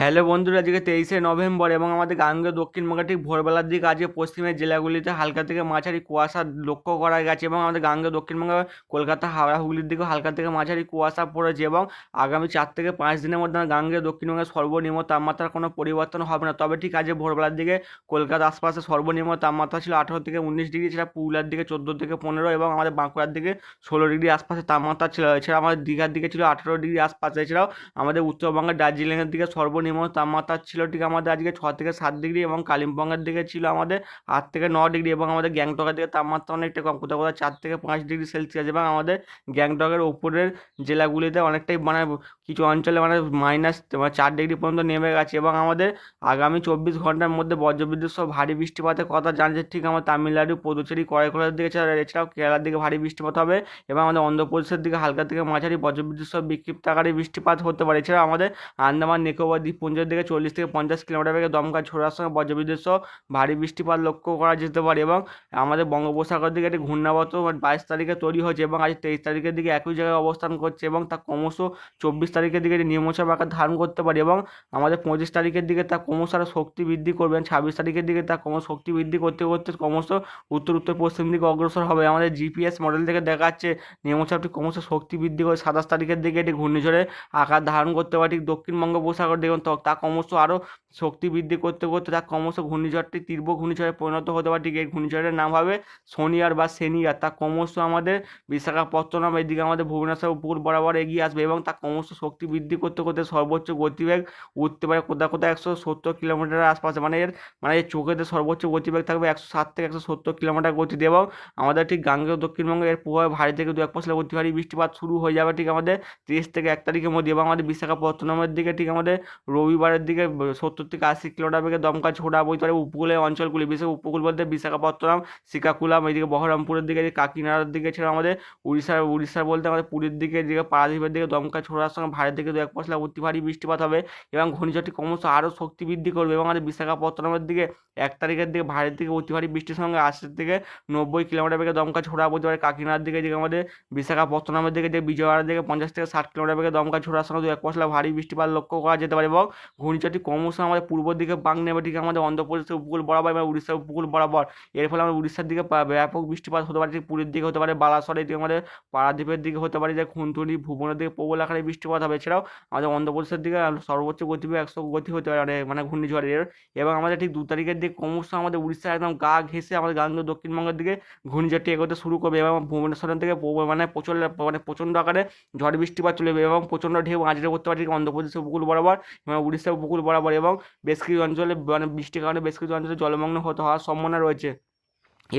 Hello বন্ধুরা, আজকে তেইশে নভেম্বর এবং আমাদের গাঙ্গে দক্ষিণবঙ্গে ঠিক ভোরবেলার দিকে আজকে পশ্চিমের জেলাগুলিতে হালকা থেকে মাঝারি কুয়াশা লক্ষ্য করা গেছে এবং আমাদের গাঙ্গে দক্ষিণবঙ্গে, কলকাতা, হাওড়া, হুগলির দিকেও হালকা থেকে মাঝারি কুয়াশা পড়েছে এবং আগামী চার থেকে পাঁচ দিনের মধ্যে আমাদের গাঙ্গে দক্ষিণবঙ্গের সর্বনিম্ন তাপমাত্রার কোনো পরিবর্তন হবে না। তবে ঠিক আজকে ভোরবেলার দিকে কলকাতা আশপাশে সর্বনিম্ন তাপমাত্রা ছিল আঠেরো থেকে উনিশ ডিগ্রি সেটা পুরুলিয়ার দিকে চোদ্দ থেকে পনেরো এবং আমাদের বাঁকুড়ার দিকে ষোলো ডিগ্রি আশপাশে তাপমাত্রা ছিল। এছাড়া আমাদের দীঘার দিকে ছিল আঠেরো ডিগ্রি আশপাশে। এছাড়াও আমাদের উত্তরবঙ্গের দার্জিলিংয়ের দিকে সর্বনিম্ন তাপমাত্রা ছিল ঠিক আমাদের আজকে ছ থেকে সাত ডিগ্রি এবং কালিম্পংয়ের দিকে ছিল আমাদের আট থেকে ন ডিগ্রি এবং আমাদের গ্যাংটকের দিকে তাপমাত্রা অনেকটা কম। কোথাও কোথাও চার থেকে পাঁচ ডিগ্রি সেলসিয়াস এবং আমাদের গ্যাংটকের উপরের জেলাগুলিতে অনেকটাই মানে কিছু অঞ্চলে মানে মাইনাস মানে চার ডিগ্রি পর্যন্ত নেমে গেছে এবং আমাদের আগামী চব্বিশ ঘণ্টার মধ্যে বজ্রবিদ্যুৎ সহ ভারী বৃষ্টিপাতের কথা জানছে ঠিক আমার তামিলনাড়ু, পুদুচেরি করাইকোলার দিকে এছাড়া এছাড়াও কেরালার দিকে ভারী বৃষ্টিপাত হবে এবং আমাদের অন্ধ্রপ্রদেশের দিকে হালকা থেকে মাঝারি বজ্রবিদ্যুৎ সহ বিক্ষিপ্ত আকারে বৃষ্টিপাত হতে পারে। এছাড়াও আমাদের আন্দামান, নিকোবর দ্বীপপুঞ্জের দিকে চল্লিশ থেকে পঞ্চাশ কিলোমিটার বেগে দমকা ছোড়ার সঙ্গে বজ্রবিদ্যুৎ সহ ভারী বৃষ্টিপাত লক্ষ্য করা যেতে পারে এবং আমাদের বঙ্গোপসাগর দিকে একটি ঘূর্ণাবর্ত বাইশ তারিখে তৈরি হয়েছে এবং আজ তেইশ তারিখের দিকে একই জায়গায় অবস্থান করছে এবং তা ক্রমশ চব্বিশ তারিখের দিকে নিম্নচাপ আকার ধারণ করতে পারে এবং আমাদের পঁচিশ তারিখের দিকে তা ক্রমশ আরও শক্তি বৃদ্ধি করবে ছাব্বিশ তারিখের দিকে তা ক্রমশ শক্তি বৃদ্ধি করতে করতে ক্রমশ উত্তর উত্তর, পশ্চিম দিকে অগ্রসর হবে। আমাদের জিপিএস মডেল থেকে দেখাচ্ছে নিম্নচাপটি ক্রমশ শক্তি বৃদ্ধি করে সাতাশ তারিখের দিকে এটি ঘূর্ণিঝড়ে আকার ধারণ করতে পারে। ঠিক দক্ষিণ বঙ্গোপসাগর দেখুন তা ক্রমশ আরও শক্তি বৃদ্ধি করতে করতে তা ক্রমশ ঘূর্ণিঝড়টি তীব্র ঘূর্ণিঝড়ে পরিণত হতে পারে। ঠিক এই ঘূর্ণিঝড়ের নাম হবে শনিয়ার বা সেনিয়ার। তা ক্রমশ আমাদের বিশাখাপত্তনম এদিকে আমাদের ভুবনেশ্বর উপকূল বরাবর এগিয়ে আসবে এবং তা ক্রমশ শক্তি বৃদ্ধি করতে করতে সর্বোচ্চ গতিবেগ উঠতে পারে কোথাও কোথাও একশো সত্তর কিলোমিটারের আশপাশে। মানে এর মানে এর চোখেতে সর্বোচ্চ গতিবেগ থাকবে একশো ষাট থেকে একশো সত্তর কিলোমিটার গতিতে এবং আমাদের ঠিক গাঙ্গেয় দক্ষিণবঙ্গে এর প্রভাবে ভারী থেকে দু এক পশলা অতি ভারী বৃষ্টিপাত শুরু হয়ে যাবে ঠিক আমাদের তিরিশ থেকে এক তারিখের মধ্যে এবং আমাদের বিশাখাপত্তনমের দিকে ঠিক আমাদের রবিবারের দিকে সত্তর থেকে আশি কিলোমিটার বেগে দমকা ছোড়া বইতে পারে উপকূলের অঞ্চলগুলি বিশেষ উপকূল বলতে বিশাখাপত্তনম শ্রীকাকুলাম এদিকে বহরমপুরের দিকে, এদিকে কাকিনাড়ার দিকে ছিল আমাদের উড়িষ্যার উড়িষ্যার বলতে আমাদের পুরীর দিকে, এদিকে পারাদ্বীপের দিকে দমকা ছোড়ার সঙ্গে ভারী থেকে দু এক পশলা অতি ভারী বৃষ্টিপাত হবে এবং ঘূর্ণিঝড়টি ক্রমশ আরও শক্তি বৃদ্ধি করবে এবং আমাদের বিশাখাপত্তনমের দিকে এক তারিখের দিকে ভারী থেকে অতি ভারী বৃষ্টির সঙ্গে আশি থেকে নব্বই কিলোমিটার বেগে দমকা ছোড়া বলতে পারে কাকিনাড়ার দিকে, এদিকে আমাদের বিশাখাপত্তনমের দিকে যে বিজয়ওয়াড়ার দিকে পঞ্চাশ থেকে ষাট কিলোমিটার বেগে দমকা ছোড়ার সঙ্গে দু এক পশলা ভারী বৃষ্টিপাত লক্ষ্য করা যেতে পারে এবং ঘূর্ণিঝড়টি ক্রমশ আমাদের পূর্ব দিকে বাঁক নেবে, ঠিক আমাদের অন্ধ্রপ্রদেশের উপকূল বরাবর এবং উড়িষ্যার উপকূল বরাবর। এর ফলে আমাদের উড়িষ্যার দিকে ব্যাপক বৃষ্টিপাত হতে পারে পুরীর দিকে হতে পারে বালাসর দিকে আমাদের পারাদ্বীপের দিকে হতে পারে, যে খুনতুলি ভুবনের দিকে প্রবল আকারে বৃষ্টিপাত হবে। এছাড়াও আমাদের অন্ধ্রপ্রদেশের দিকে সর্বোচ্চ গতিবেগ একশো গতি হতে পারে, মানে- মানে ঘূর্ণিঝড়ের। এবং আমাদের ঠিক দু তারিখের দিকে ক্রমশ আমাদের উড়িষ্যা একদম গা ঘেঁষে আমাদের গাঙ্গেয় দক্ষিণবঙ্গের দিকে ঘূর্ণিঝড়টি এগোতে শুরু করবে এবং ভুবনেশ্বরের থেকে মানে প্রচণ্ড মানে প্রচণ্ড আকারে ঝড় বৃষ্টিপাত চলে এবং প্রচণ্ড ঢেউ আঁচড়ে করতে পারে অন্ধ্রপ্রদেশের উপকূল বরাবর। এবং উড়িষ্যার উপকূল বরাবর এবং বেশ কিছু অঞ্চলে মানে বৃষ্টির কারণে বেশ কিছু অঞ্চলে জলমগ্ন হতে হওয়ার সম্ভাবনা রয়েছে।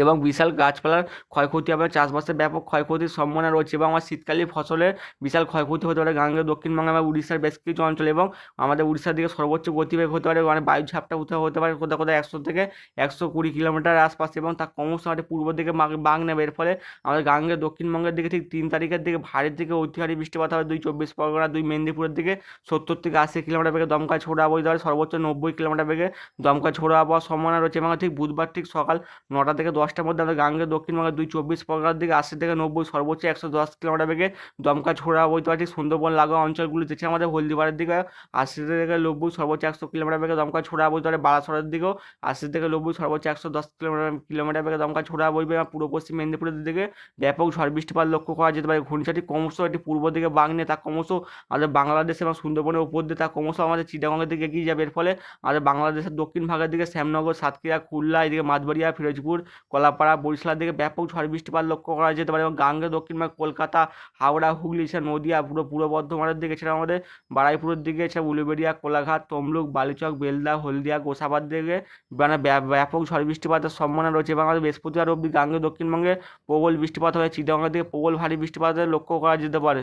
এবং বিশাল গাছপালার ক্ষয়ক্ষতি হবে। চাষবাসের ব্যাপক ক্ষয়ক্ষতির সম্ভাবনা রয়েছে এবং আমার শীতকালীন ফসলের বিশাল ক্ষয়ক্ষতি হতে পারে। গাঙ্গেয় দক্ষিণবঙ্গে বা উড়িষ্যার বেশ কিছু অঞ্চলে এবং আমাদের উড়িষ্যার দিকে সর্বোচ্চ গতিবেগ হতে পারে। মানে বায়ু ঝাপটা কোথাও হতে পারে কোথাও কোথাও একশো থেকে একশো কুড়ি কিলোমিটার আশপাশে এবং তা ক্রমশ আমাদের পূর্ব দিকে বাঁক নেবে। এর ফলে আমাদের গাঙ্গেয় দক্ষিণবঙ্গের দিকে ঠিক তিন তারিখের দিকে ভারী থেকে অতি ভারী বৃষ্টিপাত হবে। দুই চব্বিশ পরগনা, দুই মেদিনীপুরের দিকে সত্তর থেকে আশি কিলোমিটার বেগে দমকা ছোড়া বইতে পারে। সর্বোচ্চ নব্বই কিলোমিটার বেগে দমকা ছোড়া আবহাওয়ার সম্ভাবনা রয়েছে এবং ঠিক বুধবার ঠিক সকাল নটা থেকে দশটার মধ্যে আমাদের গাঙ্গে দক্ষিণবঙ্গের দুই চব্বিশ পরগনার দিকে আশি থেকে নব্বই সর্বোচ্চ একশো দশ কিলোমিটার বেগে দমকা ছোড়া বইতে পারে ঠিক সুন্দরবন লাগোয়া অঞ্চলগুলি এছাড়া আমাদের হলদিবাড়ির দিকে আশি থেকে নব্বই সর্বোচ্চ একশো কিলোমিটার বেগে দমকা ছোড়া বইতে পারে বারাসরের দিকেও আশি থেকে নব্বই সর্বোচ্চ একশো দশ কিলোমিটার কিলোমিটার বেগে দমকা ছোড়া বইবে পূর্ব পশ্চিম মেদিনীপুরের দিকে ব্যাপক ঝড় বৃষ্টিপাত লক্ষ্য করা যেতে পারে। ঘূর্ণিঝড়টি ক্রমশ এটি পূর্ব দিকে বাঁক নিয়ে তা ক্রমশ আমাদের বাংলাদেশ এবং সুন্দরবনের উপর দিয়ে তা ক্রমশ আমাদের চিটাগঙ্গের দিকে এগিয়ে যাবে। এর ফলে আমাদের বাংলাদেশের দক্ষিণ ভাগের দিকে শ্যামনগর, সাতক্ষীরা, খুলনা, এদিকে মাঝবাড়িয়া, ফিরোজপুর কলাপাড়া, বরিশালের দিকে ব্যাপক ঝড় বৃষ্টিপাত লক্ষ্য করা যেতে পারে এবং গাঙ্গে দক্ষিণবঙ্গ কলকাতা, হাওড়া, হুগলি, এছাড়া নদিয়া, পুরো, পূর্ব বর্ধমানের দিকে, এছাড়া আমাদের বারাইপুরের দিকে, এছাড়া উলুবেড়িয়া, কোলাঘাট, তমলুক, বালিচক, বেলদা, হলদিয়া গোসাবার দিকে মানে ব্যাপক ঝড় বৃষ্টিপাতের সম্ভাবনা রয়েছে। এবং আমাদের বৃহস্পতিবার অবধি গাঙ্গে, দক্ষিণবঙ্গে প্রবল বৃষ্টিপাত হবে চিটাগঙ্গের দিকে প্রবল ভারী বৃষ্টিপাতের লক্ষ্য করা যেতে পারে।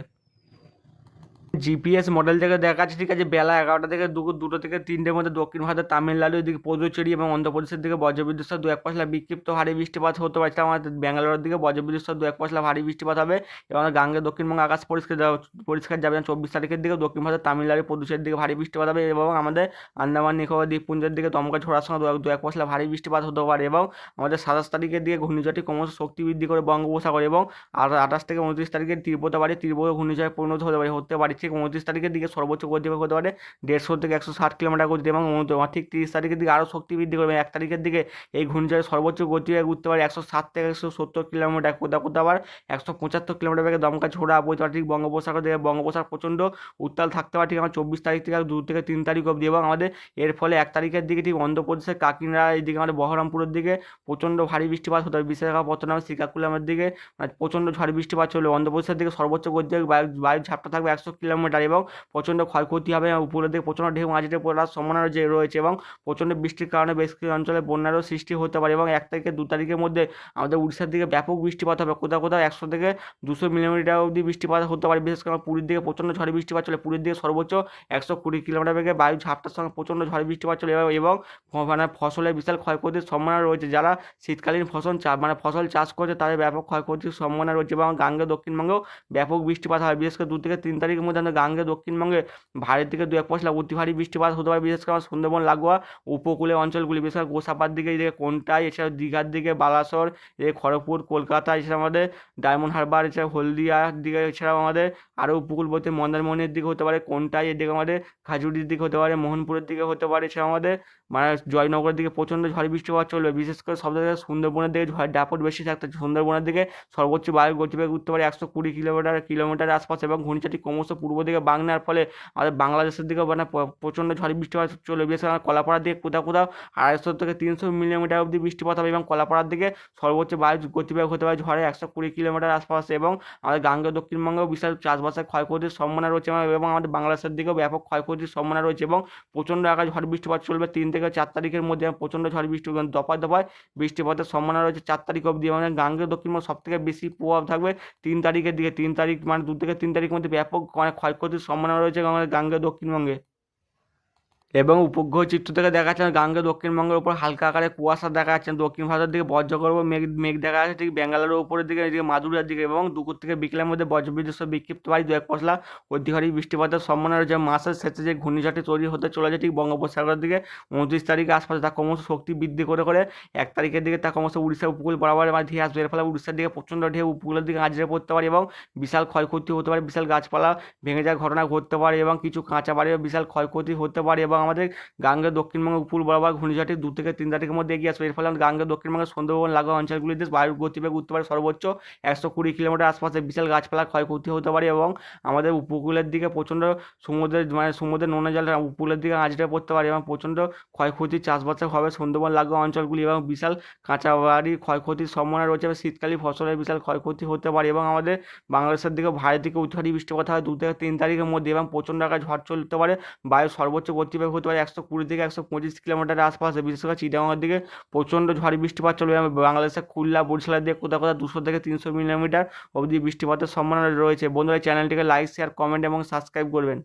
জিপিএস মডেল থেকে দেখাচ্ছে ঠিক আছে, বেলা এগারোটা থেকে দুপুর দুটো থেকে তিনটের মধ্যে দক্ষিণ ভারতের তামিলনাড়ু, এদিকে পদুচেরি এবং অন্ধ্রপ্রদেশের দিকে বজ্রবিদ্যুৎ সহ দু এক পশলা বিক্ষিপ্ত ভারী বৃষ্টিপাত হতে পারছে আমাদের ব্যাঙ্গালোরের দিকে বজ্রবিদ্যুৎ সহ দু এক পশলা ভারী বৃষ্টিপাত হবে এবং গাঙ্গে দক্ষিণবঙ্গ আকাশ পরিষ্কার পরিষ্কার যাবে। চব্বিশ তারিখের দিকে দক্ষিণ ভারতের তামিলনাড়ু, পদুচেরির দিকে ভারী বৃষ্টিপাত হবে এবং আমাদের আন্দামান, নিকোবর, দ্বীপপুঞ্জের দিকে দমকা ছোড়ার সঙ্গে দু এক- পশলা ভারী বৃষ্টিপাত হতে পারে এবং আমাদের সাতাশ তারিখের দিকে ঘূর্ণিঝড়টি ক্রমশ শক্তি বৃদ্ধি করে বঙ্গোপসাগর এবং আর আঠাশ থেকে উনত্রিশ তারিখে তীব্রতা বাড়ি তীব্র ঘূর্ণিঝড়ে পরিণত হতে পারে হতে পারে। ঠিক উনত্রিশ তারিখের দিকে সর্বোচ্চ গতিবেগ হতে পারে দেড়শো থেকে একশো ষাট কিলোমিটার গতিতে এবং ঠিক তিরিশ তারিখের দিকে আরও শক্তি বৃদ্ধি করবে। এক তারিখের দিকে এই ঘূর্ণিঝড়ের সর্বোচ্চ গতিবেগ উঠতে পারে একশো ষাট থেকে একশো সত্তর কিলোমিটার। কোথাও কোথাও আবার একশো পঁচাত্তর কিলোমিটার বেগে দমকা ছোড়া বইতে পারে। ঠিক বঙ্গোপসাগর থেকে বঙ্গোপসাগর প্রচণ্ড উত্তাল থাকতে পারে। ঠিক আমার চব্বিশ তারিখ থেকে দু থেকে তিন তারিখ অবধি এবং আমাদের এর ফলে এক তারিখের দিকে ঠিক অন্ধ্রপ্রদেশের কাকিনাড়া এইদিকে আমাদের বহরমপুরের দিকে প্রচণ্ড ভারী বৃষ্টিপাত হতে হবে বিশাখাপত্তনম, শ্রীকাকুলামের দিকে মানে প্রচণ্ড ঝড় বৃষ্টিপাত চলবে অন্ধ্রপ্রদেশের দিকে সর্বোচ্চ গতিবেগ বায়ু, বায়ুর ঝাপটা থাকবে একশো কিলোমিটার এবং প্রচণ্ড ক্ষয়ক্ষতি হবে উপরের দিকে প্রচণ্ড ঢেউ মাঝিতে পড়ার সম্ভাবনা যে রয়েছে এবং প্রচণ্ড বৃষ্টির কারণে বেশ কিছু অঞ্চলে বন্যারও সৃষ্টি হতে পারে এবং এক থেকে দু তারিখের মধ্যে আমাদের উড়িষ্যার দিকে ব্যাপক বৃষ্টিপাত হবে। কোথাও কোথাও একশো থেকে দুশো মিলিমিটার অবধি বৃষ্টিপাত হতে পারে। বিশেষ করে পুরীর দিকে প্রচণ্ড ঝড় বৃষ্টিপাত চলে। পুরীর দিকে সর্বোচ্চ একশো কুড়ি কিলোমিটার বেগে বায়ু ঝাপটার সঙ্গে প্রচণ্ড ঝড় বৃষ্টিপাত চলে এবং- মানে ফসলের বিশাল ক্ষয়ক্ষতির সম্ভাবনা রয়েছে। যারা শীতকালীন ফসল মানে ফসল চাষ করছে তাদের ব্যাপক ক্ষয়ক্ষতির সম্ভাবনা রয়েছে এবং গাঙ্গে দক্ষিণবঙ্গেও ব্যাপক বৃষ্টিপাত হয়। বিশেষ করে দু থেকে তিন তারিখের মধ্যে আমাদের গাঙ্গে, দক্ষিণবঙ্গে ভারী থেকে দু এক পশলা অতি ভারী বৃষ্টিপাত হতে পারে, বিশেষ করে আমার সুন্দরবন, লাগোয়া, উপকূলে অঞ্চলগুলি, বিশেষ করে গোসাপার দিকে, এদিকে কোনটাই, এছাড়াও দীঘার দিকে বালাসর, এদিকে খড়গপুর, কলকাতা এছাড়া আমাদের ডায়মন্ড হারবার এছাড়া হলদিয়ার দিকে, এছাড়াও আমাদের আরও উপকূলবর্তী মন্দারমণির দিকে হতে পারে, কোনটাই, এদিকে আমাদের খাজুরির দিকে হতে পারে, মোহনপুরের দিকে হতে পারে এছাড়া আমাদের মানে জয়নগরের দিকে প্রচণ্ড ঝড় বৃষ্টিপাত চলবে। বিশেষ করে সব জায়গায় সুন্দরবনের দিকে ঝড় দাপট বেশি থাকতে সুন্দরবনের দিকে সর্বোচ্চ বায়ু গতিবেগ উঠতে পারে একশো কুড়ি কিলোমিটার কিলোমিটার আশপাশে এবং ঘূর্ণিঝড়টি ক্রমশ পূর্ব দিকে বাংলার ফলে আমাদের বাংলাদেশের দিকেও মানে প্রচণ্ড ঝড় বৃষ্টিপাত চলবে। বিশেষ করে কলাপাড়ার দিকে কোথাও কোথাও আড়াইশো থেকে তিনশো মিলিমিটার অবধি বৃষ্টিপাত হবে এবং কলাপাড়ার দিকে সর্বোচ্চ বায়ু গতিবেগ হতে পারে ঝড়ে একশো কুড়ি কিলোমিটার আশপাশে এবং আমাদের গাঙ্গে দক্ষিণবঙ্গেও বিশাল চাষবাসের ক্ষয়ক্ষতির সম্ভাবনা রয়েছে এবং- আমাদের বাংলাদেশের দিকেও ব্যাপক ক্ষয়ক্ষতির সম্ভাবনা রয়েছে এবং প্রচণ্ড আকাশ ঝড় বৃষ্টিপাত চলবে। তিন থেকে চার তারিখের মধ্যে প্রচণ্ড ঝড়, বৃষ্টি দফায় দফায় বৃষ্টিপাতের সম্ভাবনা রয়েছে। চার তারিখ অবধি মানে গাঙ্গে দক্ষিণবঙ্গ সব থেকে বেশি প্রভাব থাকবে তিন তারিখের দিকে। তিন তারিখ মানে দু থেকে তিন তারিখের মধ্যে ব্যাপক মানে ক্ষয়ক্ষতির সম্ভাবনা রয়েছে আমাদের গাঙ্গে দক্ষিণবঙ্গে। এবং উপগ্রহ চিত্র থেকে দেখা যাচ্ছে গাঙ্গে দক্ষিণবঙ্গের উপর হালকা আকারে কুয়াশা দেখা যাচ্ছে দক্ষিণ ভারতের দিকে বজ্রগর্ভ মেঘ মেঘ দেখা যাচ্ছে, ঠিক ব্যাঙ্গালোরের উপরের দিকে, এদিকে মাদুরার দিকে এবং দুপুর থেকে বিকেলের মধ্যে বজ্রবিদ্যুৎ বিক্ষিপ্ত বাড়ি দু এক পশলা অধিকারী বৃষ্টিপাতের সম্ভাবনা রয়েছে। মাসের শেষে যে ঘূর্ণিঝড়টি তৈরি হতে চলেছে, ঠিক বঙ্গোপসাগরের দিকে উনত্রিশ তারিখে আশপাশে তা ক্রমশ শক্তি বৃদ্ধি করে করে এক তারিখের দিকে তা ক্রমশ উড়িষ্যা উপকূল বরাবর ধেয়ে আসবে। এর ফলে উড়িষ্যার দিকে প্রচণ্ড ঢেউ উপকূলের দিকে আজরে পড়তে পারে এবং বিশাল ক্ষয়ক্ষতি হতে পারে। বিশাল গাছপালা ভেঙে যাওয়ার ঘটনা ঘটতে পারে এবং কিছু কাঁচা বাড়িও বিশাল ক্ষয়ক্ষতি হতে পারে এবং আমাদের গাঙ্গে দক্ষিণবঙ্গ উপর বরাবর ঘূর্ণিঝড়টি দু থেকে তিন তারিখের মধ্যে এগিয়ে আসবে। এর ফলে গাঙ্গে দক্ষিণবঙ্গের সুন্দরবন লাগোয়া অঞ্চলগুলিতে বায়ুর গতিবেগ উঠতে পারে সর্বোচ্চ একশো কুড়ি কিলোমিটার আশপাশে। বিশাল গাছপালা ক্ষয়ক্ষতি হতে পারে এবং আমাদের উপকূলের দিকে প্রচণ্ড সমুদ্রের মানে সমুদ্রের নোনা জল উপকূলের দিকে আঁচড়ে পড়তে পারে এবং প্রচণ্ড ক্ষয়ক্ষতি চাষবাসে হবে সুন্দরবন লাগোয়া অঞ্চলগুলি এবং বিশাল কাঁচা বাড়ি ক্ষয়ক্ষতির সম্ভাবনা রয়েছে। এবং শীতকালীন ফসলের বিশাল ক্ষয়ক্ষতি হতে পারে এবং আমাদের বাংলাদেশের দিকে ভারী দিকে উত্তরাদি বৃষ্টিপাত হয় দু থেকে তিন তারিখের মধ্যে এবং প্রচণ্ড আকার ঝড় চলতে পারে। বায়ু সর্বোচ্চ গতিবেগ হতে পারে একশো কুড়ি থেকে একশো পঁচিশ কিলোমিটারের আশপাশে, বিশেষ করে চিটাগাঙের দিকে প্রচণ্ড ঝড় বৃষ্টিপাত চলবে বাংলাদেশের খুলনা, বরিশালের দিকে কোথাও কোথাও দুশো থেকে তিনশো মিলিমিটার অবধি বৃষ্টিপাতের সম্ভাবনা রয়েছে। বন্ধুরা চ্যানেলটিকে লাইক শেয়ার কমেন্ট এবং সাবস্ক্রাইব করবেন।